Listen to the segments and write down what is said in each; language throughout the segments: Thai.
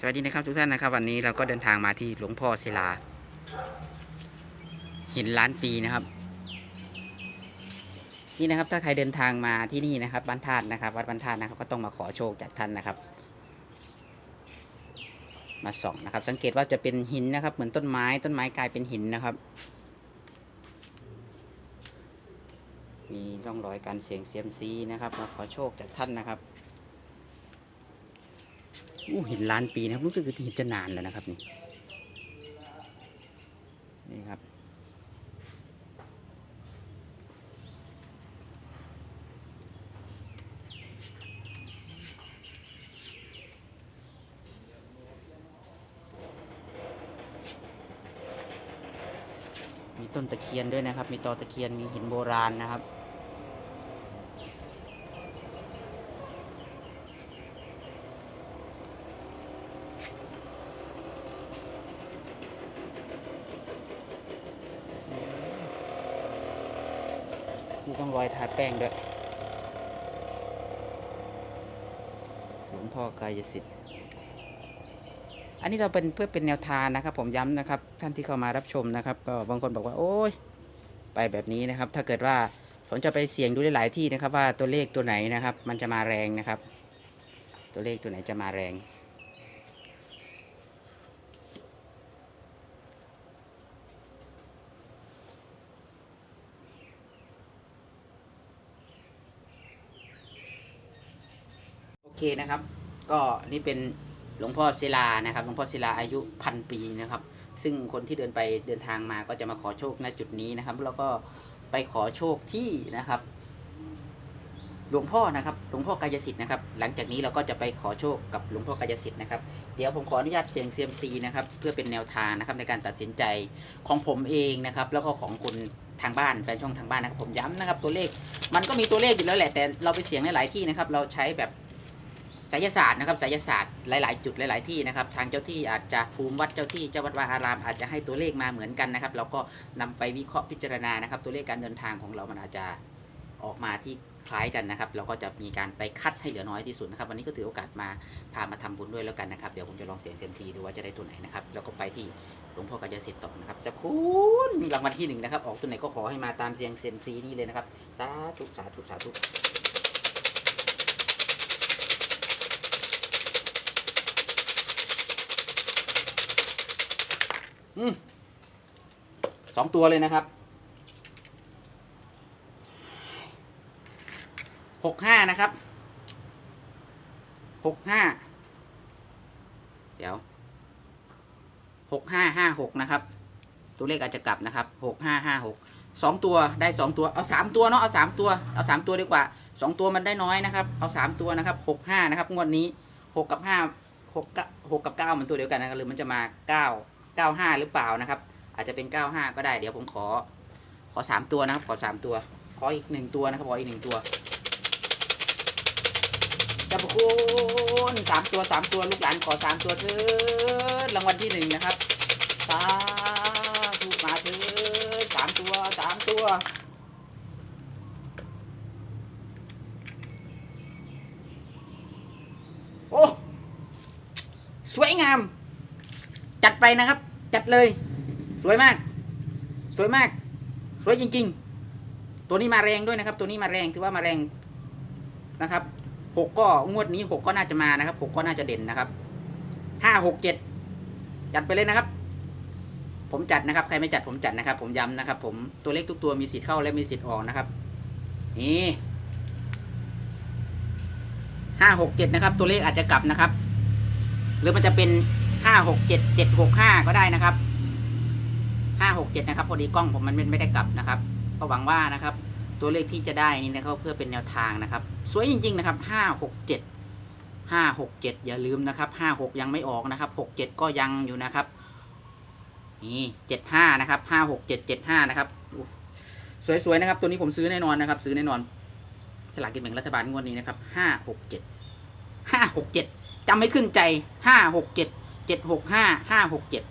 สวัสดีนะครับทุกท่านนะครับ วันนี้เราก็เดินทางมาที่หลวงพ่อศิลา หินล้านปีนะครับ นี่นะครับ ถ้าใครเดินทางมาที่นี่นะครับบ้านธาตุนะครับ วัดบ้านธาตุนะครับก็ต้องมาขอโชคจากท่านนะครับ มาส่องนะครับ สังเกตว่าจะเป็นหินนะครับ เหมือนต้นไม้ต้นไม้กลายเป็นหินนะครับ มีร่องรอยการเสียงเซียมซีนะครับ มาขอโชคจากท่านนะครับ อู้เห็นล้านปีนะครับรู้สึกว่าเห็นจะนานแล้วนะครับนี่นี่ครับ มีต้นตะเคียนด้วยนะครับ มีตอตะเคียนมีหินโบราณนะครับ มีต้องรอยทาแป้งด้วยหลวงพ่อกายสิทธิ์อันนี้เราเป็นเพื่อเป็นแนวทางนะครับ ผมย้ำนะครับ ท่านที่เข้ามารับชมนะครับ ก็บางคนบอกว่า โอ้ยไปแบบนี้นะครับ ถ้าเกิดว่าผมจะไปเสี่ยงดูได้หลายที่นะครับ ว่าตัวเลขตัวไหนนะครับ มันจะมาแรงนะครับ ตัวเลขตัวไหนจะมาแรง เคนะครับ ก็นี่เป็นหลวงพ่อศิลานะครับ หลวงพ่อศิลาอายุพันปีนะครับ ซึ่งคนที่เดินไปเดินทางมาก็จะมาขอโชคณจุดนี้นะครับ แล้วก็ไปขอโชคที่นะครับ หลวงพ่อนะครับ หลวงพ่อกายสิทธิ์นะครับ หลังจากนี้เราก็จะไปขอโชคกับหลวงพ่อกายสิทธิ์นะครับ เดี๋ยวผมขออนุญาตเสียงเซียมซีนะครับ เพื่อเป็นแนวทางนะครับในการตัดสินใจของผมเองนะครับ แล้วก็ของคนทางบ้านแฟนช่องทางบ้านนะครับผมย้ำนะครับตัวเลข มันก็มีตัวเลขอยู่แล้วแหละแต่เราไปเสียงในหลายที่นะครับ เราใช้แบบ ไสยศาสตร์นะครับไสยศาสตร์หลาย ๆ จุดหลาย ๆ ที่นะครับ ทางเจ้าที่อาจจะภูมิวัดเจ้าที่เจ้าวัดวาอาราม อาจจะให้ตัวเลขมาเหมือนกันนะครับ เราก็นำไปวิเคราะห์พิจารณานะครับ ตัวเลขการเดินทางของเรามันอาจจะออกมาที่คล้ายกันนะครับ เราก็จะมีการไปคัดให้เหลือน้อยที่สุดนะครับ วันนี้ก็ถือโอกาสมาพามาทำบุญด้วยแล้วกันนะครับ เดี๋ยวผมจะลองเสียงเซยมซีดูว่าจะได้ตัวไหนนะครับ แล้วก็ไปที่หลวงพ่อกายสิทธิ์ต่อนะครับสักคุณรางวัลที่หนึ่งนะครับ ออกตัวไหนก็ขอให้มาตามเสียงเซยมซีนี่เลยนะครับ สาธุ สาธุ สาธุ อืมสองตัวเลยนะครับหกห้านะครับหกห้าเดี๋ยวหกห้าห้าหกนะครับ ตัวเลขอาจจะกลับนะครับหกห้าห้าหกสองตัวได้สองตัวเอาสามตัวเนาะเอาสามตัวเอาสามตัวดีกว่าสองตัวมันได้น้อยนะครับ เอาสามตัวนะครับหกห้านะครับงวดนี้หกกับห้าหกกับหกกับเก้ามันตัวเดียวกันนะครับหรือมันจะมาเก้า เก้าห้าหรือเปล่านะครับ อาจจะเป็นเก้าห้าก็ได้ เดี๋ยวผมขอ ขอสามตัวนะครับ ขอสามตัว ขออีกหนึ่งตัวนะครับขออีกหนึ่งตัวจับคุณสามตัวสามตัวลูกหลานขอสามตัวเถิดรางวัลที่หนึ่งนะครับสาธุมาเถิดสามตัวสามตัวโอ้สวยงาม จัดไปนะครับ จัดเลย สวยมาก สวยมาก สวยจริง ๆ ตัวนี้มาแรงด้วยนะครับ ตัวนี้มาแรงถือว่ามาแรงนะครับหกก็งวดนี้หกก็น่าจะมานะครับหกก็น่าจะเด่นนะครับห้าหกเจ็ดจัดไปเลยนะครับ ผมจัดนะครับ ใครไม่จัดผมจัดนะครับ ผมย้ำนะครับ ผมตัวเลขทุกตัวมีสิทธิ์เข้าและมีสิทธิ์ออกนะครับ นี่ห้าหกเจ็ดนะครับ ตัวเลขอาจจะกลับนะครับ หรือมันจะเป็น ห้าหกเจ็ดเจ็ดหกห้าก็ได้นะครับห้าหกเจ็ดนะครับ พอดีกล้องผมมันไม่ได้กลับนะครับก็หวังว่านะครับ ตัวเลขที่จะได้นี่นะครับเพื่อเป็นแนวทางนะครับ สวยจริง ๆ นะครับห้าหกเจ็ดห้าหกเจ็ดอย่าลืมนะครับห้าหกยังไม่ออกนะครับหกเจ็ดก็ยังอยู่นะครับนี่เจ็ดห้านะครับห้าหกเจ็ดเจ็ดห้านะครับสวยๆนะครับตัวนี้ผมซื้อแน่นอนนะครับ ซื้อแน่นอนสลากกินแบ่งรัฐบาลงวดนี้นะครับห้าหกเจ็ดห้าหกเจ็ดจำไม่ขึ้นใจห้าหกเจ็ด เจ็ดหกห้าห้าหกเจ็ด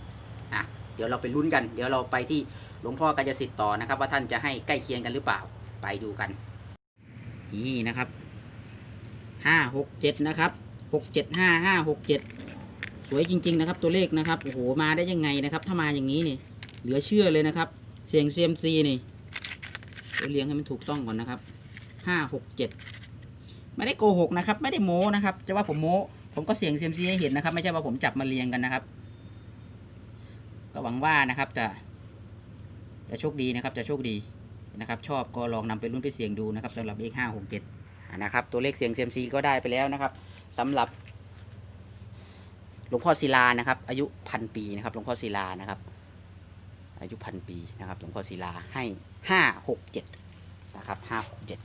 อะเดี๋ยวเราไปลุ้นกัน เดี๋ยวเราไปที่หลวงพ่อกายสิทธิ์ต่อนะครับ ว่าท่านจะให้ใกล้เคียงกันหรือเปล่าไปดูกัน นี่นะครับห้าหกเจ็ดนะครับหกเจ็ดห้าห้าหกเจ็ดสวยจริง ๆ นะครับ ตัวเลขนะครับโอ้โหมาได้ยังไงนะครับ ถ้ามาอย่างนี้นี่ เหลือเชื่อเลยนะครับ เสียงเซียมซีนี่เดี๋ยวเลี้ยงให้มันถูกต้องก่อนนะครับห้าหกเจ็ดไม่ได้โกหกนะครับ ไม่ได้โม้นะครับ จะว่าผมโม้ ผมก็เสียงเซียมซีให้เห็นนะครับ ไม่ใช่ว่าผมจับมาเรียงกันนะครับ ก็หวังว่านะครับจะจะโชคดีนะครับ จะโชคดีนะครับ ชอบก็ลองนำไปรุ่นไปเสี่ยงดูนะครับสำหรับเลขห้าหกเจ็ดนะครับ ตัวเลขเสียงเซียมซีก็ได้ไปแล้วนะครับสำหรับหลวงพ่อศิลานะครับ อายุพันปีนะครับหลวงพ่อศิลานะครับ อายุพันปีนะครับหลวงพ่อศิลาให้ห้าหกเจ็ดนะครับห้าหกเจ็ด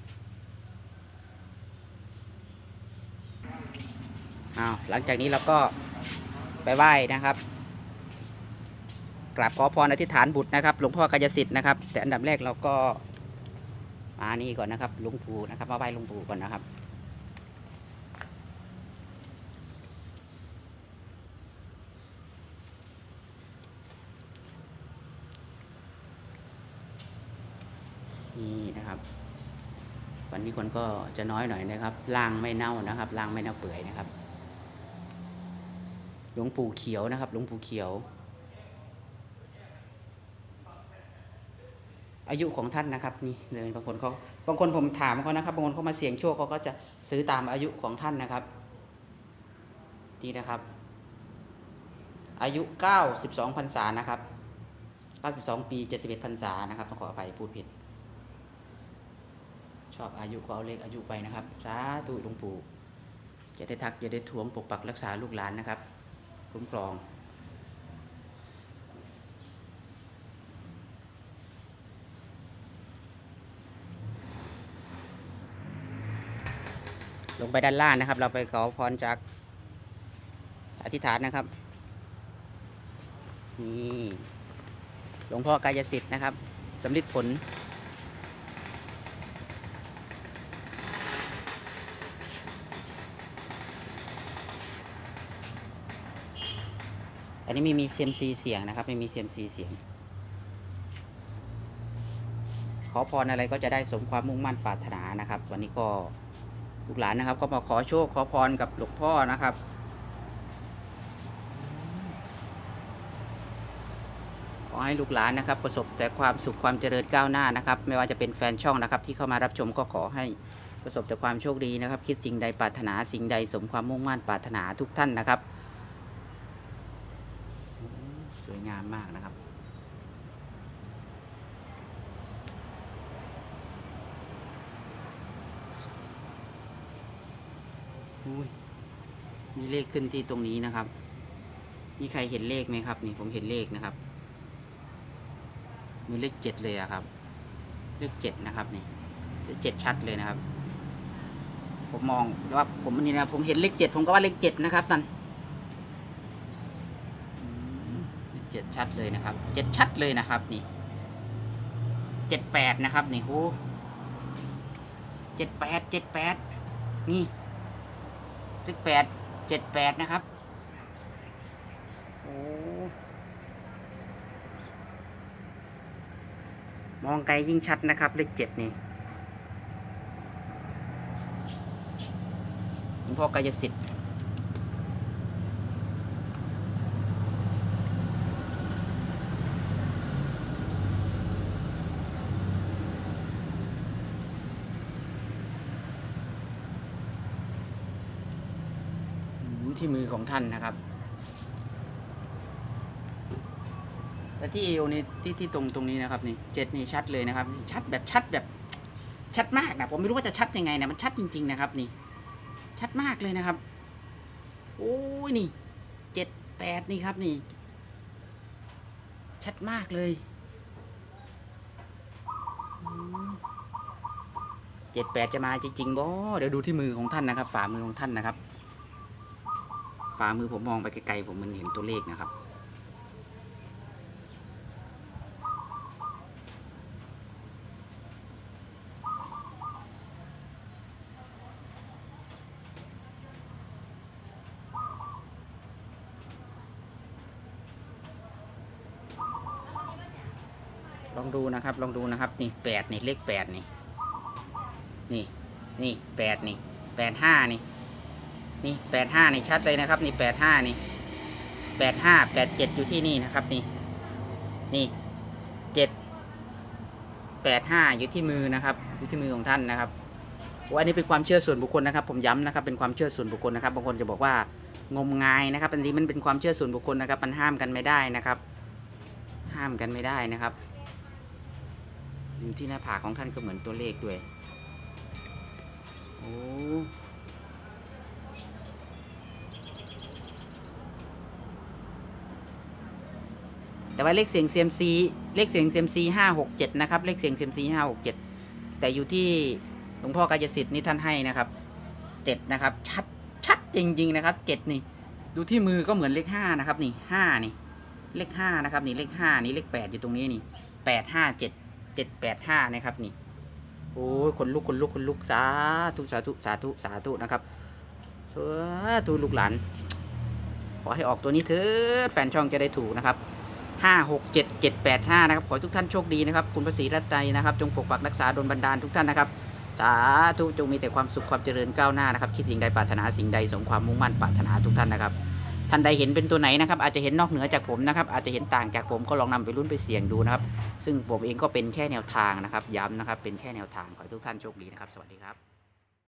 อ้าวหลังจากนี้เราก็ไปไหว้นะครับกราบขอพรอธิษฐานบุตรนะครับ หลวงพ่อกายสิทธิ์นะครับ แต่อันดับแรกเราก็มานี่ก่อนนะครับหลวงปู่นะครับ มาไหว้หลวงปู่ก่อนนะครับนี่นะครับ วันนี้คนก็จะน้อยหน่อยนะครับล่างไม่เน่านะครับล่างไม่เน่าเปื่อยนะครับ หลวงปู่เขียวนะครับ หลวงปู่เขียว อายุของท่านนะครับ นี่เลยบางคนเขาบางคนผมถามเขานะครับบางคนเขามาเสี่ยงโชคเขาก็จะซื้อตามอายุของท่านนะครับนี่นะครับ อายุ 92พรรษานะครับ92ปี71พรรษานะครับต้องขออภัยพูดผิด ชอบอายุก็เอาเลขอายุไปนะครับ สาธุหลวงปู่จะได้ทักจะได้ทวงปกปักรักษาลูกหลานนะครับ คุ้มครองลงไปด้านล่างนะครับ เราไปขอพรจากอธิษฐานนะครับ นี่หลวงพ่อกายสิทธิ์นะครับสำลิดผล อันนี้ไม่มีเซมซีเสียงนะครับ ไม่มีเซมซีเสียง ขอพรอะไรก็จะได้สมความมุ่งมั่นปรารถนานะครับ วันนี้ก็ลูกหลานนะครับ ก็มาขอโชคขอพรกับหลวงพ่อนะครับขอให้ลูกหลานนะครับ ประสบแต่ความสุขความเจริญก้าวหน้านะครับ ไม่ว่าจะเป็นแฟนช่องนะครับ ที่เข้ามารับชมก็ขอให้ประสบแต่ความโชคดีนะครับ คิดสิ่งใดปรารถนาสิ่งใดสมความมุ่งมั่นปรารถนาทุกท่านนะครับ สวยงามมากนะครับอุ้ยมีเลขขึ้นที่ตรงนี้นะครับ มีใครเห็นเลขไหมครับ นี่ผมเห็นเลขนะครับ มีเลขเจ็ดเลยอะครับ เลขเจ็ดนะครับนี่เลขเจ็ดชัดเลยนะครับ ผมมองว่าผมนี่นะผมเห็นเลขเจ็ดผมก็ว่าเลขเจ็ดนะครับนันอืม เจ็ดชัดเลยนะครับเจ็ดชัดเลยนะครับนี่เจ็ดแปดนะครับนี่โหเจ็ดแปดเจ็ดแปดนี่เลขแปดเจ็ดแปดนะครับโอ้มองไกลยิ่งชัดนะครับเลขเจ็ดนี่หลวงพ่อกายสิทธิ์ อยู่ที่มือของท่านนะครับแต่ที่เอวนี่ที่ที่ตรงตรงนี้นะครับนี่เจ็ดนี่ชัดเลยนะครับชัดแบบชัดแบบชัดมากนะผมไม่รู้ว่าจะชัดยังไงนะมันชัดจริง ๆ นะครับ นี่ ชัดมากเลยนะครับ โอ้ยนี่เจ็ดแปดนี่ครับนี่ ชัดมากเลยเจ็ดแปดจะมาจริงๆบ่เดี๋ยวดูที่มือของท่านนะครับ ฝ่ามือของท่านนะครับ ฝ่ามือผมมองไปไกลๆผมมันเห็นตัวเลขนะครับ ลองดูนะครับ ลองดูนะครับ นี่แปดนี่เลขแปดนี่ นี่ นี่แปดนี่แปดห้านี่ นี่แปดห้านี่ชัดเลยนะครับ นี่แปดห้านี่แปดห้าแปดเจ็ดอยู่ที่นี่นะครับนี่นี่เจ็ดแปดห้าอยู่ที่มือนะครับ อยู่ที่มือของท่านนะครับว่าอันนี้เป็นความเชื่อส่วนบุคคลนะครับ ผมย้ำนะครับ เป็นความเชื่อส่วนบุคคลนะครับบางคนจะบอกว่างมงายนะครับอันนี้มันเป็นความเชื่อส่วนบุคคลนะครับ มันห้ามกันไม่ได้นะครับ ห้ามกันไม่ได้นะครับ อยู่ที่หน้าผากของท่านก็เหมือนตัวเลขด้วยโอ้ แต่ว่าเลขเสียงเซียมซีเลขเสียงเซียมซีห้าหกเจ็ดนะครับ เลขเสียงเซียมซีห้าหกเจ็ดแต่อยู่ที่หลวงพ่อกายสิทธิ์นี่ท่านให้นะครับเจ็ดนะครับ ชัดชัดจริง ๆ นะครับเจ็ดนี่ ดูที่มือก็เหมือนเลขห้านะครับ นี่ห้านี่ เลขห้านะครับ นี่เลขห้านี่เลขแปดอยู่ตรงนี้นี่แปดห้าเจ็ดเจ็ดแปดห้านะครับนี่โอ้ยคนลุกคนลุกคนลุกสาธุสาธุสาธุสาธุนะครับสาธุลูกหลานขอให้ออกตัวนี้เถิดแฟนช่องจะได้ถูกนะครับ ห้าหกเจ็ดเจ็ดแปดห้านะครับ ขอทุกท่านโชคดีนะครับ คุณพระศรีรัตน์ไตนะครับ จงปกปักรักษาดลบันดาลทุกท่านนะครับ สาธุจงมีแต่ความสุขความเจริญก้าวหน้านะครับคิดสิ่งใดปรารถนาสิ่งใดสมความมุ่งมั่นปรารถนาทุกท่านนะครับ ท่านใดเห็นเป็นตัวไหนนะครับ อาจจะเห็นนอกเหนือจากผมนะครับ อาจจะเห็นต่างจากผมก็ลองนำไปรุ่นไปเสี่ยงดูนะครับ ซึ่งผมเองก็เป็นแค่แนวทางนะครับ ย้ำนะครับ เป็นแค่แนวทาง ขอทุกท่านโชคดีนะครับ สวัสดีครับ